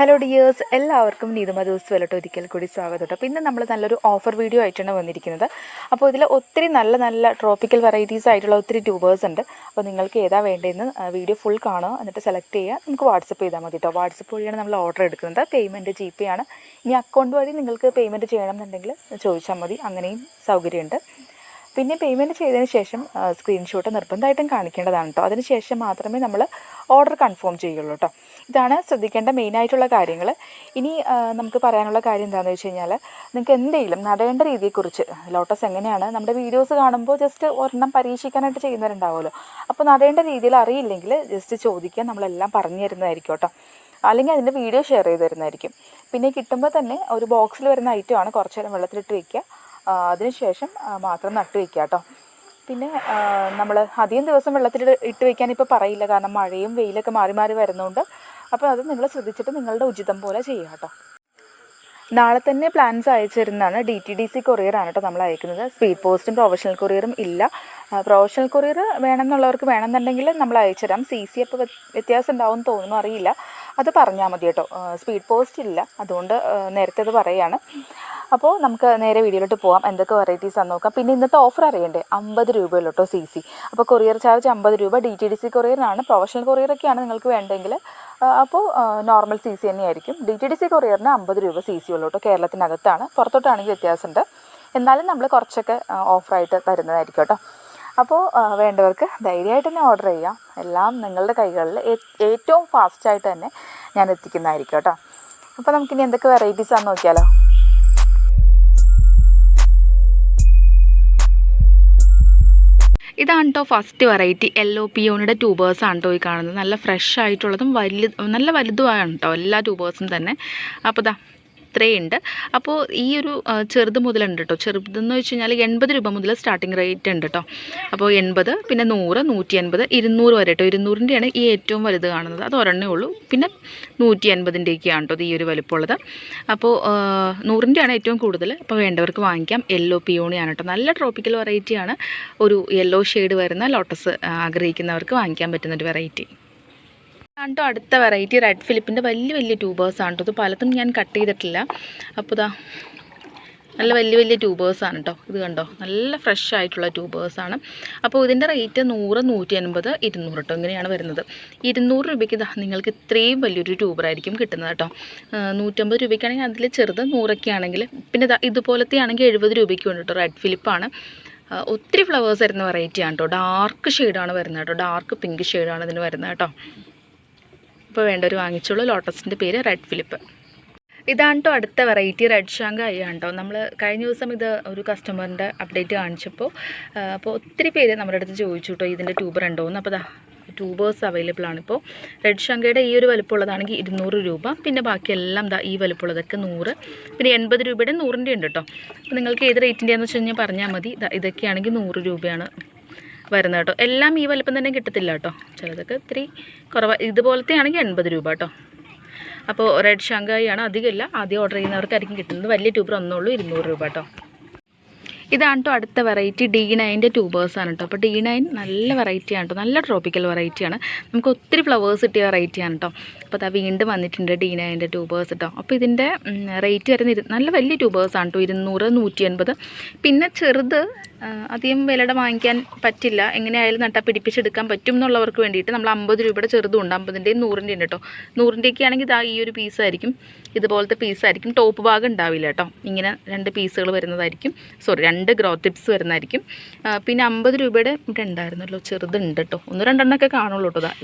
Hello dears എല്ലാവർക്കും നീതുമ ദിവസം വല്ലട്ട് ഒരിക്കൽ കൂടി സ്വാഗതം. കേട്ടോ ഇന്ന് നമ്മൾ നല്ലൊരു ഓഫർ വീഡിയോ ആയിട്ടാണ് വന്നിരിക്കുന്നത്. അപ്പോൾ ഇതിൽ ഒത്തിരി നല്ല നല്ല ട്രോപ്പിക്കൽ വെറൈറ്റീസ് ആയിട്ടുള്ള ഒത്തിരി ട്യൂബേഴ്സ് ഉണ്ട്. അപ്പോൾ നിങ്ങൾക്ക് ഏതാ വേണ്ടതെന്ന് വീഡിയോ ഫുൾ കാണുക. എന്നിട്ട് സെലക്ട് ചെയ്യുക. നമുക്ക് വാട്സപ്പ് ചെയ്താൽ മതി കേട്ടോ വാട്സപ്പ് വഴിയാണ് നമ്മൾ ഓർഡർ എടുക്കുന്നത്. പേയ്മെന്റ് ജി പേ ആണ്. ഇനി അക്കൗണ്ട് വഴി നിങ്ങൾക്ക് പേയ്മെന്റ് ചെയ്യണം എന്നുണ്ടെങ്കിൽ ചോദിച്ചാൽ മതി. അങ്ങനെയും സൗകര്യമുണ്ട്. പിന്നെ പേയ്മെന്റ് ചെയ്തതിന് ശേഷം സ്ക്രീൻഷോട്ട് നിർബന്ധമായിട്ടും കാണിക്കേണ്ടതാണ് കേട്ടോ അതിന് ശേഷം മാത്രമേ നമ്മൾ ഓർഡർ കൺഫേം ചെയ്യുള്ളൂ കേട്ടോ ഇതാണ് ശ്രദ്ധിക്കേണ്ട മെയിനായിട്ടുള്ള കാര്യങ്ങൾ. ഇനി നമുക്ക് പറയാനുള്ള കാര്യം എന്താണെന്ന് വെച്ച് കഴിഞ്ഞാൽ നിങ്ങൾക്ക് എന്തെങ്കിലും നടേണ്ട രീതിയെക്കുറിച്ച് ലോട്ടസ് എങ്ങനെയാണ് നമ്മുടെ വീഡിയോസ് കാണുമ്പോൾ ജസ്റ്റ് ഒരെണ്ണം പരീക്ഷിക്കാനായിട്ട് ചെയ്യുന്നവരുണ്ടാവുമല്ലോ. അപ്പോൾ നടേണ്ട രീതിയിൽ അറിയില്ലെങ്കിൽ ജസ്റ്റ് ചോദിക്കാൻ നമ്മളെല്ലാം പറഞ്ഞു തരുന്നതായിരിക്കും കേട്ടോ. അല്ലെങ്കിൽ അതിന്റെ വീഡിയോ ഷെയർ ചെയ്ത് തരുന്നതായിരിക്കും. പിന്നെ കിട്ടുമ്പോൾ തന്നെ ഒരു ബോക്സിൽ വരുന്ന ഐറ്റമാണ് കുറച്ച് നേരം വെള്ളത്തിലിട്ട് വയ്ക്കുക അതിനുശേഷം മാത്രം നട്ട് വയ്ക്കുക കേട്ടോ. പിന്നെ നമ്മൾ അധികം ദിവസം വെള്ളത്തിൽ ഇട്ട് വയ്ക്കാൻ ഇപ്പോൾ പറയില്ല. കാരണം മഴയും വെയിലൊക്കെ മാറി മാറി വരുന്നതുകൊണ്ട് അപ്പോൾ അത് നിങ്ങൾ ശ്രദ്ധിച്ചിട്ട് നിങ്ങളുടെ ഉചിതം പോലെ ചെയ്യുക കേട്ടോ. നാളെ തന്നെ പ്ലാൻസ് അയച്ചിരുന്നാണ് ഡി ടി ഡി സി കൊറിയറാണ് കേട്ടോ നമ്മൾ അയക്കുന്നത്. സ്പീഡ് പോസ്റ്റും പ്രൊഫഷണൽ കൊറിയറും ഇല്ല. പ്രൊഫഷണൽ കൊറിയർ വേണമെന്നുള്ളവർക്ക് വേണമെന്നുണ്ടെങ്കിൽ നമ്മൾ അയച്ചുതരാം. സി സി അപ്പോൾ വ്യത്യാസം ഉണ്ടാവും തോന്നുന്നു അറിയില്ല. അത് പറഞ്ഞാൽ മതി കേട്ടോ. സ്പീഡ് പോസ്റ്റ് ഇല്ല. അതുകൊണ്ട് നേരത്തെ അത് പറയുകയാണ് അപ്പോൾ നമുക്ക് നേരെ വീഡിയോയിലോട്ട് പോകാം എന്തൊക്കെ വെറൈറ്റീസ് ആണെന്ന് നോക്കാം. പിന്നെ ഇന്നത്തെ ഓഫർ അറിയണ്ടേ? അമ്പത് രൂപയുള്ളൂ കേട്ടോ സി സി അപ്പോൾ കൊറിയർ ചാർജ് അമ്പത് രൂപ. ഡി ടി ഡി സി കൊറിയറിനാണ് പ്രൊഫഷണൽ കൊറിയറൊക്കെയാണ് നിങ്ങൾക്ക് വേണ്ടെങ്കിൽ അപ്പോൾ നോർമൽ സി സി തന്നെയായിരിക്കും ഡി ടി ഡി സി കൊറിയറിന് അമ്പത് രൂപ സി സി ഉള്ളൂ കേട്ടോ. കേരളത്തിനകത്താണ്. പുറത്തോട്ടാണെങ്കിൽ വ്യത്യാസമുണ്ട് എന്നാലും നമ്മൾ കുറച്ചൊക്കെ ഓഫറായിട്ട് തരുന്നതായിരിക്കും കേട്ടോ. അപ്പോൾ വേണ്ടവർക്ക് ധൈര്യമായിട്ട് തന്നെ ഓർഡർ ചെയ്യാം. എല്ലാം നിങ്ങളുടെ കൈകളിൽ ഏറ്റവും ഫാസ്റ്റായിട്ട് തന്നെ ഞാൻ എത്തിക്കുന്നതായിരിക്കും കേട്ടോ. അപ്പോൾ നമുക്കിനി എന്തൊക്കെ വെറൈറ്റീസ് ആണെന്ന് നോക്കിയാലോ? ഇതാണ് കേട്ടോ ഫസ്റ്റ് വെറൈറ്റി യെല്ലോ പിയോണിയുടെ ട്യൂബേഴ്സ് ആണ് കേട്ടോ ഈ കാണുന്നത്. നല്ല ഫ്രഷ് ആയിട്ടുള്ളതും വലുത് നല്ല വലുതുമാണ് കേട്ടോ എല്ലാ ട്യൂബേഴ്സും തന്നെ. അപ്പോൾ ദാ ഇത്രയുണ്ട്. അപ്പോൾ ഈ ഒരു ചെറുത് മുതലുണ്ട് കേട്ടോ ചെറുതെന്ന് വെച്ച് കഴിഞ്ഞാൽ എൺപത് രൂപ മുതൽ സ്റ്റാർട്ടിങ് റേറ്റ് ഉണ്ട് കേട്ടോ അപ്പോൾ എൺപത് പിന്നെ നൂറ് നൂറ്റി അൻപത് ഇരുന്നൂറ് വരെ കേട്ടോ ഇരുന്നൂറിന്റെയാണ് ഈ ഏറ്റവും വലുത് കാണുന്നത്. അത് ഒരെണ്ണേ ഉള്ളൂ. പിന്നെ നൂറ്റി അൻപതിന്റെയൊക്കെയാണ് കേട്ടോ ഈ ഒരു വലുപ്പമുള്ളത്. അപ്പോൾ നൂറിന്റെയാണ് ഏറ്റവും കൂടുതൽ അപ്പോൾ വേണ്ടവർക്ക് വാങ്ങിക്കാം. യെല്ലോ പിയോണിയാണ് കേട്ടോ നല്ല ട്രോപ്പിക്കൽ വെറൈറ്റിയാണ് ഒരു യെല്ലോ ഷെയ്ഡ് വരുന്ന ലോട്ടസ് ആഗ്രഹിക്കുന്നവർക്ക് വാങ്ങിക്കാൻ പറ്റുന്ന ഒരു വെറൈറ്റി കേട്ടോ അടുത്ത വെറൈറ്റി റെഡ് ഫിലിപ്പിന്റെ വലിയ വലിയ ട്യൂബേഴ്സ് ആണ് കേട്ടോ ഇത് പലതും ഞാൻ കട്ട് ചെയ്തിട്ടില്ല. അപ്പോൾ ഇതാ നല്ല വലിയ വലിയ ട്യൂബേഴ്സാണ് കേട്ടോ ഇത് കണ്ടോ? നല്ല ഫ്രഷ് ആയിട്ടുള്ള ട്യൂബേഴ്സാണ് അപ്പോൾ ഇതിന്റെ റേറ്റ് നൂറ് നൂറ്റി അൻപത് ഇരുന്നൂറ് കേട്ടോ ഇങ്ങനെയാണ് വരുന്നത്. ഇരുന്നൂറ് രൂപയ്ക്ക് ഇതാ നിങ്ങൾക്ക് ഇത്രയും വലിയൊരു ട്യൂബറായിരിക്കും കിട്ടുന്നത് കേട്ടോ നൂറ്റമ്പത് രൂപയ്ക്കാണെങ്കിൽ അതിൽ ചെറുത് നൂറൊക്കെ ആണെങ്കിൽ പിന്നെ ഇതുപോലത്തെ ആണെങ്കിൽ എഴുപത് രൂപയ്ക്ക് ഉണ്ട് കേട്ടോ റെഡ് ഫിലിപ്പാണ് ഒത്തിരി ഫ്ലവേഴ്സ് വരുന്ന വെറൈറ്റിയാണ് കേട്ടോ ഡാർക്ക് ഷെയ്ഡാണ് വരുന്നത് കേട്ടോ ഡാർക്ക് പിങ്ക് ഷെയ്ഡാണ് ഇതിന് വരുന്നത് കേട്ടോ ഇപ്പോൾ വേണ്ടവർ വാങ്ങിച്ചോളൂ. ലോട്ടസിന്റെ പേര് റെഡ് ഫിലിപ്പ് ഇതാണ് കേട്ടോ അടുത്ത വെറൈറ്റി റെഡ് ഷാങ്ക് അയ്യാണ് കേട്ടോ നമ്മൾ കഴിഞ്ഞ ദിവസം ഇത് ഒരു കസ്റ്റമറിന്റെ അപ്ഡേറ്റ് കാണിച്ചപ്പോൾ അപ്പോൾ ഒത്തിരി പേര് നമ്മുടെ അടുത്ത് ചോദിച്ചു കേട്ടോ ഇതിന്റെ ട്യൂബർ ഉണ്ടോ എന്ന്. അപ്പോൾ ട്യൂബേഴ്സ് അവൈലബിൾ ആണ് ഇപ്പോൾ റെഡ് ഷങ്കയുടെ ഈ ഒരു വലുപ്പമുള്ളതാണെങ്കിൽ ഇരുന്നൂറ് രൂപ. പിന്നെ ബാക്കിയെല്ലാം ദാ ഈ വലുപ്പമുള്ളതൊക്കെ നൂറ്. പിന്നെ എൺപത് രൂപയുടെ നൂറിന്റെ ഉണ്ട് കേട്ടോ അപ്പോൾ നിങ്ങൾക്ക് ഏത് റേറ്റിന്റെയാണെന്ന് വെച്ച് കഴിഞ്ഞാൽ പറഞ്ഞാൽ മതി. ഇതൊക്കെയാണെങ്കിൽ നൂറ് രൂപയാണ് വരുന്നത് കേട്ടോ. എല്ലാം ഈ വലിപ്പം തന്നെ കിട്ടത്തില്ല കേട്ടോ. ചിലതൊക്കെ ഇത്തിരി കുറവ്. ഇതുപോലത്തെ ആണെങ്കിൽ എൺപത് രൂപ കേട്ടോ. അപ്പോൾ റെഡ് ഷാങ്കായി ആണ് അധികമില്ല ആദ്യം ഓർഡർ ചെയ്യുന്നവർക്കായിരിക്കും കിട്ടുന്നത്. വലിയ ട്യൂബർ ഒന്നുള്ളൂ ഇരുന്നൂറ് രൂപ കേട്ടോ. ഇതാണ് കേട്ടോ അടുത്ത വെറൈറ്റി ഡി നയന്റെ ട്യൂബേഴ്സാണ് കേട്ടോ. അപ്പോൾ ഡി നയൻ നല്ല വെറൈറ്റിയാണ് കേട്ടോ. നല്ല ട്രോപ്പിക്കൽ വെറൈറ്റിയാണ് നമുക്ക് ഒത്തിരി ഫ്ലവേഴ്സ് കിട്ടിയ വെറൈറ്റിയാണ് കേട്ടോ. അപ്പോൾ അതാ വീണ്ടും വന്നിട്ടുണ്ട് ഡീനായന്റെ നയന്റെ ട്യൂബേഴ്സ് കേട്ടോ അപ്പോൾ ഇതിന്റെ റേറ്റ് വരുന്ന നല്ല വലിയ ട്യൂബേഴ്സാണ് കേട്ടോ ഇരുന്നൂറ് നൂറ്റി എൺപത് പിന്നെ ചെറുത് അധികം വിലയുടെ വാങ്ങിക്കാൻ പറ്റില്ല. എങ്ങനെയായാലും നട്ടാൽ പിടിപ്പിച്ചെടുക്കാൻ പറ്റും എന്നുള്ളവർക്ക് വേണ്ടിയിട്ട് നമ്മൾ അമ്പത് രൂപയുടെ ചെറുതുണ്ട് അമ്പതിന്റെയും നൂറിന്റെയും കേട്ടോ നൂറിന്റെയൊക്കെ ആണെങ്കിൽ ഇതാ ഈ ഒരു പീസായിരിക്കും ഇതുപോലത്തെ പീസായിരിക്കും ടോപ്പ് ഭാഗം ഉണ്ടാവില്ല കേട്ടോ ഇങ്ങനെ രണ്ട് പീസുകൾ വരുന്നതായിരിക്കും. സോറി രണ്ട് ഗ്രോ ടിപ്സ് വരുന്നതായിരിക്കും. പിന്നെ അമ്പത് രൂപയുടെ ഇവിടെ ഉണ്ടായിരുന്നല്ലോ. ചെറുതുണ്ട് കേട്ടോ ഒന്ന് രണ്ടെണ്ണമൊക്കെ കാണുള്ളൂ കേട്ടോ ഇതാ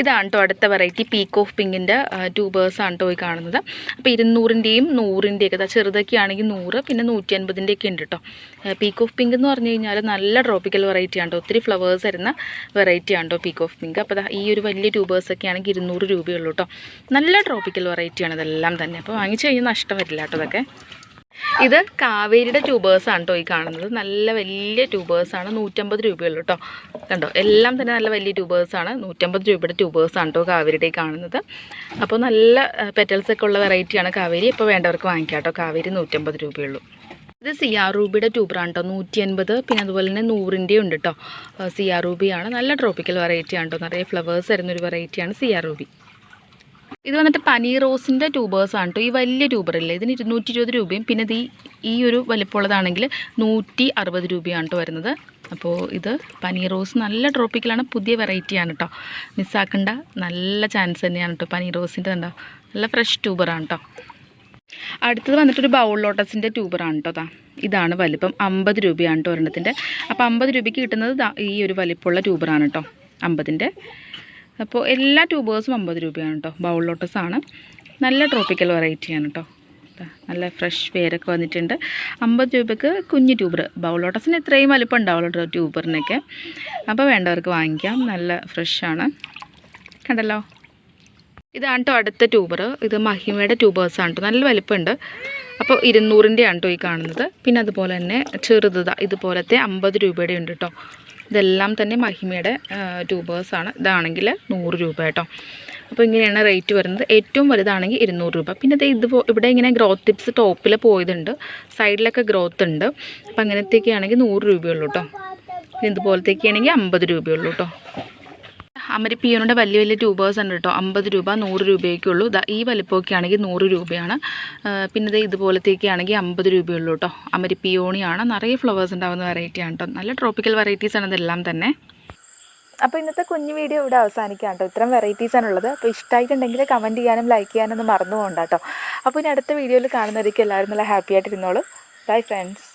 ഇതാണ് കേട്ടോ അടുത്ത വെറൈറ്റി പീക്ക് ഓഫ് പിങ്കിന്റെ ട്യൂബേഴ്സ് ആണ് കേട്ടോ ഈ കാണുന്നത്. അപ്പോൾ ഇരുന്നൂറിന്റെയും നൂറിന്റെയൊക്കെ അതാ ചെറുതൊക്കെ ആണെങ്കിൽ നൂറ് പിന്നെ നൂറ്റി അൻപതിന്റെയൊക്കെ ഉണ്ട് കേട്ടോ പീക്ക് ഓഫ് പിങ്ക് എന്ന് പറഞ്ഞു കഴിഞ്ഞാൽ നല്ല ട്രോപ്പിക്കൽ വെറൈറ്റി ആണ് ഒത്തിരി ഫ്ലവേഴ്സ് വരുന്ന വെറൈറ്റി ആണ് കേട്ടോ പീക്ക് ഓഫ് പിങ്ക് അപ്പോൾ ഈ ഒരു വലിയ ട്യൂബേഴ്സൊക്കെ ആണെങ്കിൽ ഇരുന്നൂറ് രൂപയുള്ളൂ കേട്ടോ നല്ല ട്രോപ്പിക്കൽ വെറൈറ്റിയാണ് ഇതെല്ലാം തന്നെ. അപ്പോൾ വാങ്ങിച്ചു കഴിഞ്ഞാൽ നഷ്ടം വരില്ല കേട്ടോ ഇതൊക്കെ. ഇത് കാവേരിയുടെ ട്യൂബേഴ്സ് ആണ് കേട്ടോ ഈ കാണുന്നത്. നല്ല വലിയ ട്യൂബേഴ്സാണ് നൂറ്റമ്പത് രൂപയുള്ളൂ കേട്ടോ കണ്ടോ? എല്ലാം തന്നെ നല്ല വലിയ ട്യൂബേഴ്സാണ് നൂറ്റമ്പത് രൂപയുടെ ട്യൂബേഴ്സാണ് കേട്ടോ കാവേരിയുടെ ഈ കാണുന്നത്. അപ്പോൾ നല്ല പെറ്റൽസ് ഒക്കെ ഉള്ള വെറൈറ്റിയാണ് കാവേരി. ഇപ്പോൾ വേണ്ടവർക്ക് വാങ്ങിക്കാം കേട്ടോ കാവേരി നൂറ്റമ്പത് രൂപയുള്ളൂ. ഇത് സി ആർ റൂബിയുടെ ട്യൂബറാണ് കേട്ടോ നൂറ്റി അൻപത് പിന്നെ അതുപോലെ തന്നെ നൂറിന്റെ ഉണ്ട് കേട്ടോ സി ആർ റൂബിയാണ് നല്ല ട്രോപ്പിക്കൽ വെറൈറ്റിയാണ് കേട്ടോ നിറയെ ഫ്ലവേഴ്സ് വരുന്നൊരു വെറൈറ്റിയാണ് സി ആർ റൂബി ഇത് വന്നിട്ട് പനീർ റോസിന്റെ ട്യൂബേഴ്സ് ആണ് കേട്ടോ ഈ വലിയ ട്യൂബറില്ലേ ഇതിന് ഇരുന്നൂറ്റി ഇരുപത് രൂപയും പിന്നെ ഈ ഈ ഒരു വലിപ്പമുള്ളതാണെങ്കിൽ നൂറ്റി അറുപത് രൂപയാണ് കേട്ടോ വരുന്നത്. അപ്പോൾ ഇത് പനീർ റോസ് നല്ല ട്രോപ്പിക്കലാണ്. പുതിയ വെറൈറ്റിയാണ് കേട്ടോ മിസ്സാക്കേണ്ട. നല്ല ചാൻസ് തന്നെയാണ് കേട്ടോ പനീർ റോസിന്റെ കണ്ടോ? നല്ല ഫ്രഷ് ട്യൂബറാണ് കേട്ടോ അടുത്തത് വന്നിട്ടൊരു ബൗൾ ലോട്ടസിന്റെ ട്യൂബറാണ് കേട്ടോ ദാ. ഇതാണ് വലിപ്പം. അമ്പത് രൂപയാണ് കേട്ടോ ഒരെണ്ണത്തിന്റെ അപ്പോൾ അമ്പത് രൂപയ്ക്ക് കിട്ടുന്നത് ഈ ഒരു വലിപ്പമുള്ള ട്യൂബറാണ് കേട്ടോ അമ്പതിന്റെ അപ്പോൾ എല്ലാ ട്യൂബേഴ്സും അമ്പത് രൂപയാണ് കേട്ടോ ബൗൾ ലോട്ടസാണ്. നല്ല ട്രോപ്പിക്കൽ വെറൈറ്റിയാണ് കേട്ടോ നല്ല ഫ്രഷ് വേരൊക്കെ വന്നിട്ടുണ്ട്. അമ്പത് രൂപയ്ക്ക് കുഞ്ഞ് ട്യൂബർ. ബൗൾ ലോട്ടസിന് ഇത്രയും വലിപ്പം ഉണ്ടാവുള്ളൂ ട്യൂബറിനൊക്കെ. അപ്പോൾ വേണ്ടവർക്ക് വാങ്ങിക്കാം. നല്ല ഫ്രഷാണ്. കണ്ടല്ലോ? ഇതാണ് കേട്ടോ അടുത്ത ട്യൂബർ. ഇത് മഹിമയുടെ ട്യൂബേഴ്സാണ് കേട്ടോ നല്ല വലിപ്പമുണ്ട്. അപ്പോൾ ഇരുന്നൂറിന്റെയാണ് കേട്ടോ ഈ കാണുന്നത്. പിന്നെ അതുപോലെ തന്നെ ചെറുത് ഇതുപോലത്തെ അമ്പത് രൂപയുടെ ഉണ്ട് കേട്ടോ ഇതെല്ലാം തന്നെ മഹിമയുടെ ട്യൂബേഴ്സാണ് ഇതാണെങ്കിൽ നൂറ് രൂപ കേട്ടോ. അപ്പോൾ ഇങ്ങനെയാണ് റേറ്റ് വരുന്നത്. ഏറ്റവും വലുതാണെങ്കിൽ ഇരുന്നൂറ് രൂപ. പിന്നെ ഇത് ഇവിടെ ഇങ്ങനെ ഗ്രോത്ത് ടിപ്സ് ടോപ്പിൽ പോയതുണ്ട്. സൈഡിലൊക്കെ ഗ്രോത്ത് ഉണ്ട്. അപ്പോൾ അങ്ങനത്തേക്കാണെങ്കിൽ നൂറ് രൂപയുള്ളൂ കേട്ടോ ഇതുപോലത്തേക്കാണെങ്കിൽ അമ്പത് രൂപയുള്ളൂ കേട്ടോ അമരിപ്പിയോണിന്റെ വലിയ വലിയ ട്യൂബേഴ്സ് ഉണ്ട് കേട്ടോ. അമ്പത് രൂപ നൂറ് രൂപയൊക്കെ ഉള്ളൂ ഈ വലിപ്പമൊക്കെ ആണെങ്കിൽ നൂറ് രൂപയാണ്. പിന്നെ ഇത് ഇതുപോലത്തേക്ക് ആണെങ്കിൽ അമ്പത് രൂപയുള്ളൂ കേട്ടോ. അമരിപ്പിയോണിയാണ് നിറയെ ഫ്ലവേഴ്സ് ഉണ്ടാകുന്ന വെറൈറ്റിയാണ് കേട്ടോ. നല്ല ട്രോപ്പിക്കൽ ആണ് ഇതെല്ലാം തന്നെ. അപ്പോൾ ഇന്നത്തെ കുഞ്ഞു വീഡിയോ ഇവിടെ അവസാനിക്കാം കേട്ടോ. ഇത്രയും വെറൈറ്റീസ് ഉള്ളത്. അപ്പോൾ ഇഷ്ടമായിട്ടുണ്ടെങ്കിൽ കമന്റ് ചെയ്യാനും ലൈക്ക് ചെയ്യാനൊന്നും മറന്നു പോകണ്ട കേട്ടോ. അപ്പോൾ ഇനി അടുത്ത വീഡിയോയിൽ കാണുന്നവരേക്കും എല്ലാവരും നല്ല ഹാപ്പി ആയിട്ടിരുന്നോളൂ. Bye friends